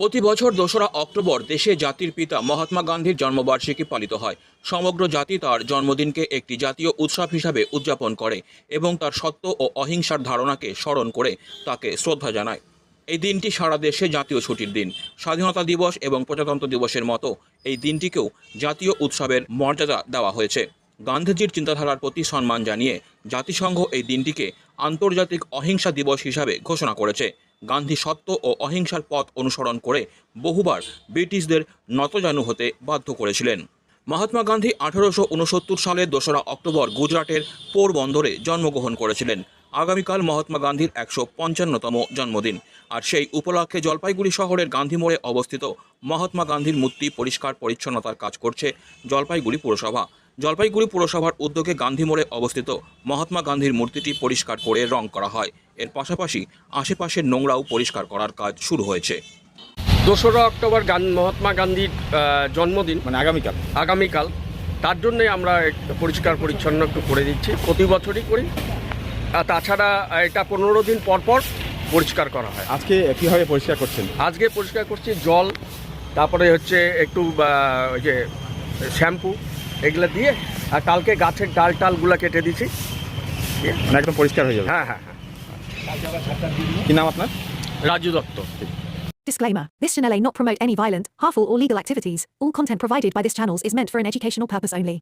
প্রতি বছর দোসরা অক্টোবর দেশে জাতির পিতা মহাত্মা গান্ধীর জন্মবার্ষিকী পালিত হয়। সমগ্র জাতি তার জন্মদিনকে একটি জাতীয় উৎসব হিসাবে উদযাপন করে এবং তার সত্য ও অহিংসার ধারণাকে স্মরণ করে তাকে শ্রদ্ধা জানায়। এই দিনটি সারা দেশে জাতীয় ছুটির দিন। স্বাধীনতা দিবস এবং প্রজাতন্ত্র দিবসের মতো এই দিনটিকেও জাতীয় উৎসবের মর্যাদা দেওয়া হয়েছে। গান্ধীজির চিন্তাধারার প্রতি সম্মান জানিয়ে জাতিসংঘ এই দিনটিকে আন্তর্জাতিক অহিংসা দিবস হিসাবে ঘোষণা করেছে। গান্ধী সত্য ও অহিংসার পথ অনুসরণ করে বহুবার ব্রিটিশদের নতজানু হতে বাধ্য করেছিলেন। মহাত্মা গান্ধী আঠারোশো উনসত্তর সালের দোসরা অক্টোবর গুজরাটের পোরবন্দরে জন্মগ্রহণ করেছিলেন। আগামীকাল মহাত্মা গান্ধীর একশো পঞ্চান্নতম জন্মদিন। আর সেই উপলক্ষে জলপাইগুড়ি শহরের গান্ধী মোড়ে অবস্থিত মহাত্মা গান্ধীর মূর্তি পরিষ্কার পরিচ্ছন্নতার কাজ করছে জলপাইগুড়ি পুরসভা। জলপাইগুড়ি পুরসভার উদ্যোগে গান্ধী মোড়ে অবস্থিত মহাত্মা গান্ধীর মূর্তিটি পরিষ্কার করে রং করা হয়। এর পাশাপাশি আশেপাশের নোংরাও পরিষ্কার করার কাজ শুরু হয়েছে। দোসরা অক্টোবর গান মহাত্মা গান্ধীর জন্মদিন। মানে আগামীকাল। আগামীকাল। তার জন্যই আমরা একটু পরিষ্কার পরিচ্ছন্ন একটু করে দিচ্ছি। প্রতি বছরই করি। আর তাছাড়া এটা পনেরো দিন পর পর পরিষ্কার করা হয়। আজকে কীভাবে পরিষ্কার করছেন? আজকে পরিষ্কার করছি জল তারপরে হচ্ছে একটু ওই যে শ্যাম্পু। এগুলো দিয়ে আর কালকে গাছের ডাল টালগুলো কেটে দিছি মানে একদম পরিষ্কার হয়ে যাবে হ্যাঁ হ্যাঁ হ্যাঁ কি নাম আপনার Raju Dutta Disclaimer This channel may not promote any violent, harmful, or legal activities. All content provided by this channel is meant for an educational purpose only.